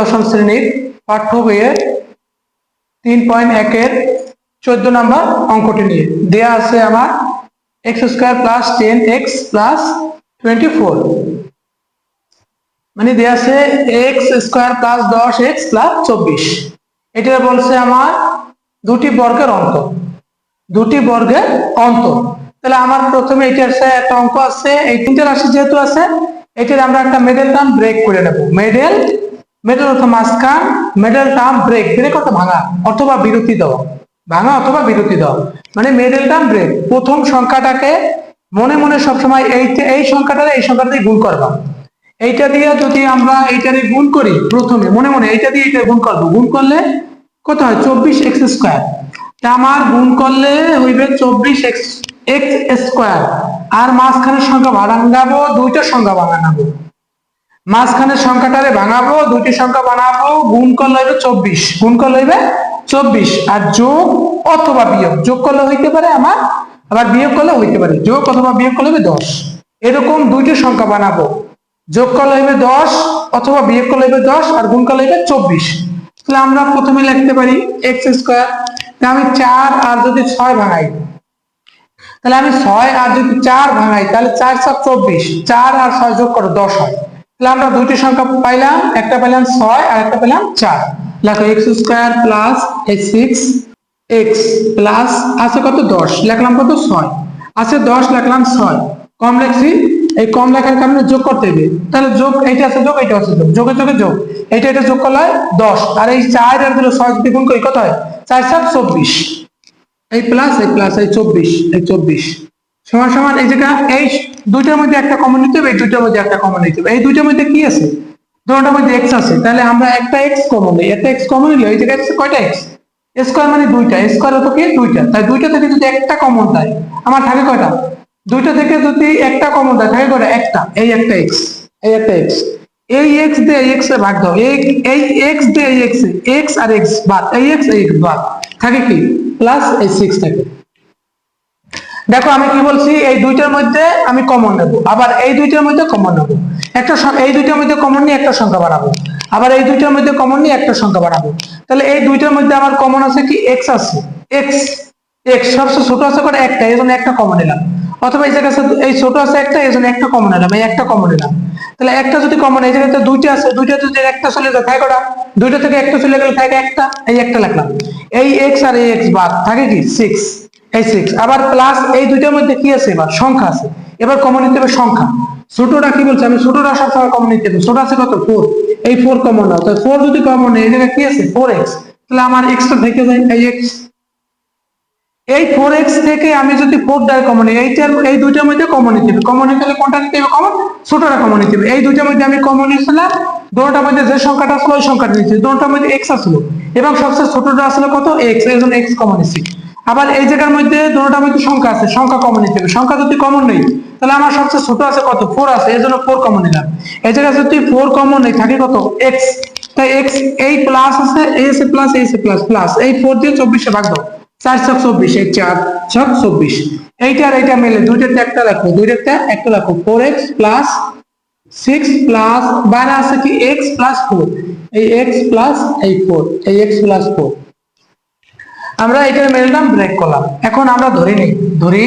দশম শ্রেণির পাঠ্য বইয়ের তিন পয়েন্ট একের চোদ্দ নম্বর অঙ্কটি নিয়ে। দেয়া আছে আমার x square plus ten x plus twenty four মানে দেয়া আছে এক্স স্কোয়ার প্লাস দশ এক্স প্লাস চব্বিশ। এটা বলছে আমার দুটি বর্গের অন্তর দুটি বর্গের অন্তর তাহলে আমার প্রথমে এটা আছে একটা অঙ্ক আছে, এই তিনটে রাশি যেহেতু আছে, এটার আমরা একটা মেডেল টার্ম ব্রেক করে নেব। মেডেল মেডেল অর্থ মাঝখান মেডেল টার্ম ব্রেক ব্রেক অর্থ ভাঙা, অথবা বিরতি দেওয়া ভাঙা অথবা বিরতি দেওয়া মানে মেডেল টার্ম ব্রেক প্রথম সংখ্যাটাকে মনে মনে সবসময় এই এই সংখ্যাটা এই সংখ্যাটা দিয়ে গুণ করবা। এইটা দিয়ে যদি আমরা এইটারে গুণ করি, প্রথমে, মনে মনে এইটা দিয়ে এটা গুণ করব। গুণ করলে কত হয়? চব্বিশ এক্স স্কোয়ার। আমার গুণ করলে হইবে চব্বিশ এক্স এক্স স্কোয়ার। আর মাঝখানের সংখ্যা ভাঙাবো দুইটা সংখ্যা বানাবো মাঝখানের সংখ্যাটারে ভাঙাবো, দুইটি সংখ্যা বানাবো, গুণ করলে হইবে চব্বিশ। গুণ করলে হইবে চব্বিশ। আর যোগ অথবা বিয়োগ। যোগ করলে হইতে পারে আমার, আবার বিয়োগ করলে হইতে পারে। যোগ অথবা বিয়োগ করলে হইবে দশ। এরকম দুইটি সংখ্যা বানাবো। যোগ করলে হইবে দশ, অথবা বিয়োগ করলে হইবে দশ, আর গুণ করলে হইবে চব্বিশ। তাহলে আমরা প্রথমে লিখতে পারি এক্স স্কোয়ার আমি চার আর যদি ছয় ভাঙাই, তাহলে আমি ছয় আর যদি চার ভাঙাই, তাহলে চার সাত চব্বিশ। চার আর ছয় যোগ করো, দশ হয়। তাহলে আমরা দুইটি সংখ্যা পাইলাম, একটা পেলাম ছয় আর একটা পেলাম চার। লেখো x square plus six x plus আছে কত দশ? লেখলাম কত ছয়। আছে দশ, লেখলাম ছয়। কম লেখছি, এই কম লেখার কারণে যোগ করতে হবে। তাহলে যোগ, এইটা আছে যোগ, এইটা আছে যোগ। যোগে যোগে যোগ। এইটা এটা যোগ করলে হয় দশ। আর এই চার আর দিলে ছয় যদি গুণ করি, কত হয়? চার সাত চব্বিশ। এই প্লাস এই প্লাস এই চব্বিশ এই চব্বিশ। সমান সমান, এই জায়গা, এই দুইটার মধ্যে একটা কমন নিতে হবে, এই দুইটার মধ্যে একটা কমন নিতে হবে। এই দুইটার মধ্যে কি আছে? দুটোর মধ্যে এক্স আছে। তাহলে আমরা একটা এক্স কমন নিই। একটা এক্স কমন নিলে এই জায়গায় কয়টা এক্স স্কোয়ার মানে দুইটা। স্কোয়ার হতো কি? দুইটা। তাই দুইটা থেকে যদি একটা কমন দেয়, আমার থাকে কয়টা? দুইটা থেকে যদি একটা কমন দেয়, থাকে কয়টা? একটা। এই একটা এক্স এই একটা এক্স এই এক্স দিয়ে এক্স এ ভাগ দাও। এই এক্স দিয়ে এক্স এক্স আর এক্স বাদ। এই এক্স এই এক্স বাদ। থাকে কি? প্লাস এই সিক্স থাকে। দেখো, আমি কি বলছি? এই দুইটার মধ্যে আমি কমন নেব। আবার এই দুইটার মধ্যে কমন নেব। একটা এই দুইটার মধ্যে কমন নিয়ে একটা সংখ্যা বাড়াবো। আবার এই দুইটার মধ্যে কমন নিয়ে একটা সংখ্যা বাড়াবো। তাহলে এই দুইটার মধ্যে আমার কমন আছে কি? এক্স আছে। এক্স এক্স সবচেয়ে ছোট আছে করে একটা। এই জন্য একটা কমন নিলাম। অথবা এই জায়গায় এই ছোট আছে একটা, এই জন্য একটা কমন নিলাম। এই একটা কমন নিলাম। তাহলে একটা যদি কমন এই জায়গাতে দুইটা আছে, দুইটা যদি একটা চলে যায় থাকে কটা? দুইটা থেকে একটা চলে গেলে থাকে একটা এই একটা লিখলাম। এই এক্স আর এই এক্স বাদ। থাকে কি? সিক্স এই সিক্স আবার প্লাস এই দুইটার মধ্যে কি আছে এবার? সংখ্যা আছে। এবার কমন নিতে হবে সংখ্যা। ছোটটা কি বলছে? আমি ছোটটা সবসময় কমন নিতে হবে। ছোট আছে কত? ফোর এই ফোর কমন নাও। তাহলে ফোর যদি কমন নেই জায়গায় কি আছে? ফোর এক্স তাহলে আমার এক্সটা থেকে যায় এই এক্স এই ফোর এক্স থেকে আমি যদি ফোর ডাই কমন নিই, এইটার এই দুইটার মধ্যে কমন নিতে হবে। কমন নিতে হলে কোনটা নিতে হবে? কমন ছোটটা কমন নিতে হবে। এই দুইটার মধ্যে আমি কমন নিয়েছিলাম। দুটার মধ্যে যে সংখ্যাটা আসলো ওই সংখ্যাটা নিচ্ছি দুটার মধ্যে এক্স আসলো এবং সবচেয়ে ছোটটা আসলো কত? এক্স এই জন্য এক্স কমন নিচ্ছি আবার এই জায়গার মধ্যে দুটার মধ্যে সংখ্যা আছে, সংখ্যা কমন নিতে হবে সংখ্যা যদি কমন নেই, তাহলে আমার সবচেয়ে ছোট আছে কত? ফোর আছে, এই জন্য ফোর কমন নিলাম। এই জায়গায় যদি ফোর কমন নেই, থাকে কত? এক্স তাই এক্স এই প্লাস আছে এই আছে প্লাস এই আছে প্লাস প্লাস এই ফোর দিয়ে চব্বিশে ভাগ দাও। চার ছক চব্বিশ, এই চার ছক চব্বিশ। এইটা আর এইটা মিলে দুইটাতে একটা রাখো, দুইটাতে একটা রাখো। Four x plus six plus বাইরে আছে কি? এক্স প্লাস ফোর এই এক্স প্লাস এই ফোর এই এক্স প্লাস ফোর আমরা এটার মেলটাম ব্রেক করলাম। এখন আমরা ধরি নিই, ধরি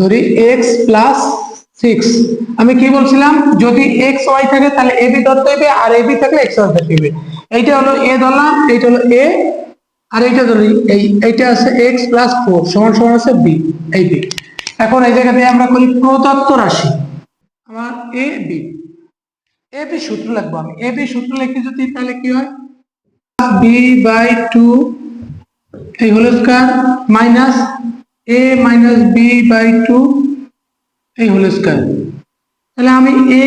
ধরি এক্স প্লাস সিক্স আমি কি বলছিলাম? যদি এক্স ওয়াই থাকে, তাহলে এ বি ধরতে হবে, আর এ বি থাকলে এক্স ওয়াই ধরতে হবে। এইটা হলো এ ধরলাম, এইটা হলো এ আর এইটা ধরি, এই, এইটা আছে এক্স প্লাস ফোর সমান সমান আছে বি এই বি এখন এই জায়গাতে আমরা করি প্রদত্ত রাশি, আমার এ বি এ বি সূত্র লিখব আমি। এ বি সূত্র লিখে যদি, তাহলে কি হয়? বি বাই টু এই হলো minus A minus B by two এই হলো স্কয়ার তাহলে আমি এ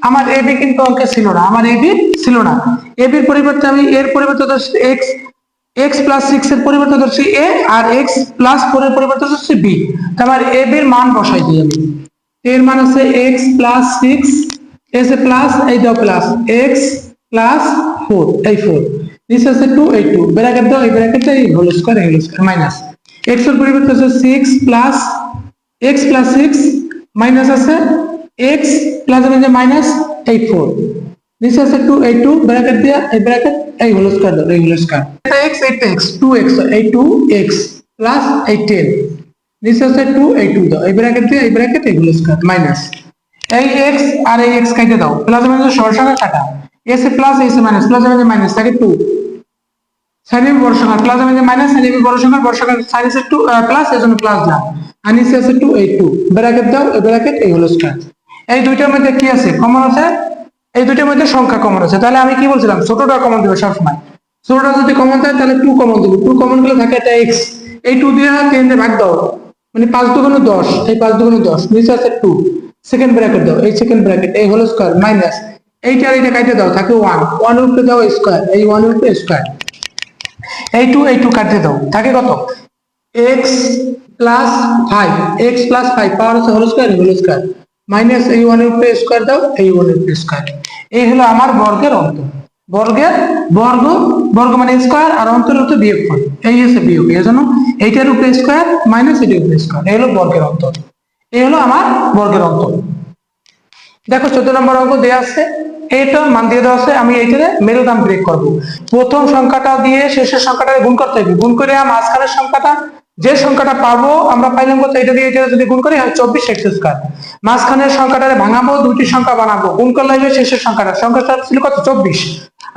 আমার এ বি কিন্তু অঙ্কে ছিল না, আমার এ বি ছিল না। এ বির পরিবর্তে আমি এর পরিবর্তে ধরছি এক্স এক্স প্লাস সিক্স এর পরিবর্তে ধরছি এ আর এক্স প্লাস ফোর এর পরিবর্তে ধরছি বি আমার এ বির মান বসাই দিই আমি। এর মান আছে x plus six S A plus এই দাও প্লাস এক্স প্লাস ফোর এই ফোর নিচে আছে টু এই টু ব্র্যাকেট দাও এই ব্র্যাকেটটা এই হোল স্কয়ার এই হোল স্কয়ার মাইনাস এক্সের পরিবর্তে আছে six plus x plus six minus আছে এক্স প্লাস মাইনাস এই ফোর নিচে আছে টু এই টু ব্র্যাকেট দিয়ে, এই ব্র্যাকেট এই হোল স্কয়ার দাও এই হোল স্কয়ার এটা এক্স এইটা এক্স টু এক্স এই টু এক্স প্লাস এই টেন নিচে আছে টু এই টু দাও এই ব্র্যাকেট দিয়ে, এই ব্র্যাকেট এই হোল স্কয়ার মাইনাস এই এক্স আর এই এক্স কেটে দাও প্লাস মাইনাস সর সংখ্যা কাটা। S A plus S A minus plus minus minus থাকে two sign AB plus minus minus sign AB বড় সংখ্যা টু প্লাস এর জন্য প্লাস দাও আর নিচে আছে টু এই টু ব্র্যাকেট দাও ব্র্যাকেট এই হোল স্কয়ার এই দুইটার মধ্যে কি আছে? কমন আছে? এই দুইটার মধ্যে সংখ্যা কমন আছে। তাহলে আমি কি বলছিলাম? ছোটটা কমন দেবো সবসময়। ছোটটা যদি কমন থাকে, তাহলে টু কমন দেবো। টু কমন গেলে থাকে একটা এক্স এই টু দিয়ে তিন দিয়ে ভাগ দাও। মানে পাঁচ দুগুণে দশ। এই পাঁচ দুগুণে দশ। নিচে আছে টু সেকেন্ড ব্র্যাকেট দাও। এই সেকেন্ড ব্র্যাকেট এই হোল স্কয়ার মাইনাস এইটা আর এইটা কাটে দাও। থাকে ওয়ান ওয়ান উপরে দাও স্কয়ার এই ওয়ান উপরে স্কয়ার এই টু এই টু কাটতে দাও। থাকে কত? X plus five x plus five power আছে whole square whole square minus এই ওয়ানের উপরে স্কয়ার দাও, এই ওয়ানের উপরে স্কয়ার এই হলো আমার বর্গের অন্তর বর্গের বর্গ বর্গ মানে স্কয়ার আর অন্তর হচ্ছে বিয়োগ ফল এই হচ্ছে বিয়োগ এই জন্য এইটার উপরে স্কয়ার মাইনাস এটার উপরে স্কয়ার এই হলো বর্গের অন্তর এই হলো আমার বর্গের অন্তর দেখো চোদ্দ নম্বর অঙ্ক দেওয়া আছে। এইটা মান দিয়ে দেওয়া আছে, আমি এইটারে মেরুদাম ব্রেক করব। প্রথম সংখ্যাটা দিয়ে শেষের সংখ্যাটা গুণ করতে হবে। গুণ করে মাঝখানের সংখ্যাটা যে সংখ্যাটা পাবো, আমরা পাইলাম কত? এটা দিয়ে এটা যদি গুণ করি, হয় চব্বিশ এক্স স্কোয়ার মাঝখানের সংখ্যাটারে ভাঙাবো দুটি সংখ্যা বানাবো। গুণ করলে হবে শেষের সংখ্যাটা। সংখ্যাটা ছিল কত? চব্বিশ।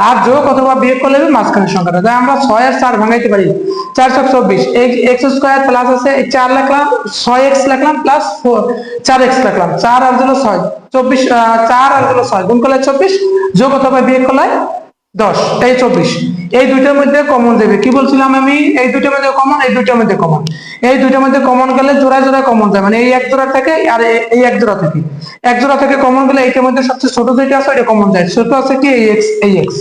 আর যোগ অথবা বিয়োগ করলে হবে মাঝখানের সংখ্যাটা। তাই আমরা ছয় আর চার ভাঙাইতে পারি। চার ছক চব্বিশ। এক্স স্কোয়ার প্লাস আছে চার লিখলাম, ছয় এক্স লিখলাম প্লাস ফোর চার এক্স লিখলাম। চার আর দিল ছয়। চব্বিশ চার আর দিল ছয়। গুণ করলে চব্বিশ, যোগ অথবা বিয়োগ করলে দশ। এই চব্বিশ। এই দুইটার মধ্যে কমন দেবে। কি বলছিলাম আমি? এই দুইটার মধ্যে কমন এই দুইটার মধ্যে কমন এই দুইটার মধ্যে কমন গেলে জোড়ায় জোড়ায় কমন যায়। মানে এই এক জোড়া থেকে আর এই এক জোড়া থেকে। এক জোড়া থেকে কমন গেলে এইটার মধ্যে সবচেয়ে ছোট যেটা আছে এটা কমন যায়। ছোট আছে কি? এই এক্স এই এক্স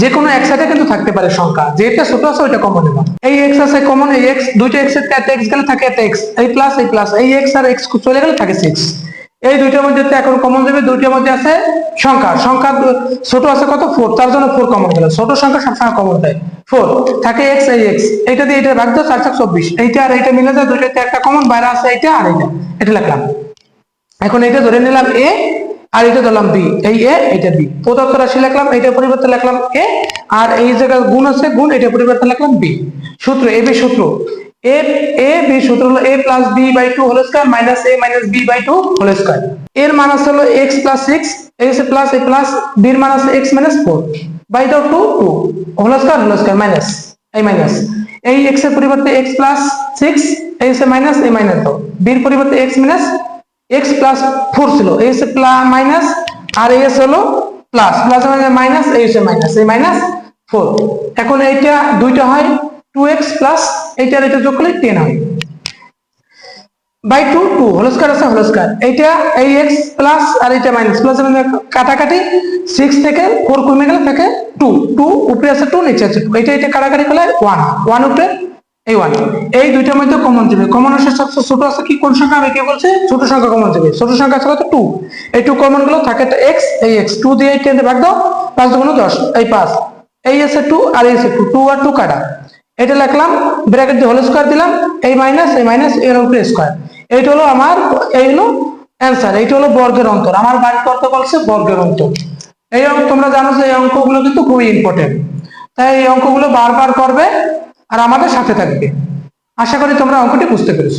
যে কোনো এক সাথে কিন্তু থাকতে পারে সংখ্যা। যেটা ছোট আছে ওইটা কমন নেবা এই এক্স আছে কমন এই এক্স দুইটা এক্সের একটা এক্স গেলে থাকে এক্স এই প্লাস এই প্লাস এই এক্স আর এক্স চলে গেলে থাকে সিক্স এই দুইটার মধ্যে এখন কমন দেবে, দুইটার মধ্যে আছে সংখ্যা সংখ্যা ছোট আছে কত? ফোর তার জন্য ফোর কমন গেল ছোট সংখ্যা সবসময় কমন দেয়। ফোর থাকে এক্স এই এক্স এইটা দিয়ে এটা দাও চার চার, চব্বিশ। এইটা আর এইটা মিলে যায় দুইটাতে একটা কমন বাইরে আছে এইটা আর এইটা। এটা লিখলাম। এখন এটা ধরে নিলাম এ আর এটা ধরলাম বি এই এ এটা বি প্রদত্ত রাশি লিখলাম এটা পরিবর্তে লিখলাম এ আর এই জায়গায় গুণ আছে, গুণ এটা পরিবর্তে লিখলাম বি সূত্র এ বি সূত্র। এ এ বি সূত্র হলো A plus B by two whole minus A minus B by two whole এর মান হলো x plus six x plus A plus বির মান আছে এক্স মাইনাস ফোর বাই দাও two two whole square minus এই মাইনাস এই এক্স পরিবর্তে এক্স প্লাস সিক্স এই মাইনাস এই মাইনাস বির পরিবর্তে x minus x plus four ছিল। এস মাইনাস আর এস হলো প্লাস প্লাস মাইনাস এই হচ্ছে মাইনাস এই মাইনাস ফোর এখন এইটা দুইটা হয় টু এক্স প্লাস এইটার এটা যোগ করলে টেন হয় বাই টু টু হোল আছে হোল স্কয়ার এইটা এই এক্স প্লাস আর এইটা মাইনাস প্লাস কাটাকাটি সিক্স থেকে ফোর কমে গেলে থাকে টু টু উপরে আছে টু নিচে আছে টু এইটা এটা কাটাকাটি করলে ওয়ান ওয়ান উপরে এই ওয়ান এই দুইটার মধ্যে কমন যাবে। কমন আসে সবচেয়ে ছোট আছে কি? কোন সংখ্যা আমি কে বলছি? ছোট সংখ্যা কমন যাবে। ছোট সংখ্যা আছে কত? টু এই টু কমনগুলো থাকে এক্স এই এক্স টু দিয়ে টেন ভাগ দাও পাঁচ দশ। এই পাঁচ। এই আছে টু আর এই আছে টু টু আর টু কাটা। এটা লিখলাম ব্র্যাকেট দিয়ে হোল স্কোয়ার দিলাম এই মাইনাস এই মাইনাস এর উপরে স্কোয়ার এইটা হলো আমার, এই হলো অ্যান্সার এইটা হলো বর্গের অন্তর। আমার বাড়ি কত বলছে? বর্গের অন্তর। এই তোমরা জানো যে এই অঙ্কগুলো কিন্তু খুবই ইম্পর্টেন্ট তাই এই অঙ্কগুলো বারবার করবে আর আমাদের সাথে থাকবে। আশা করি তোমরা অঙ্কটি বুঝতে পেরেছ।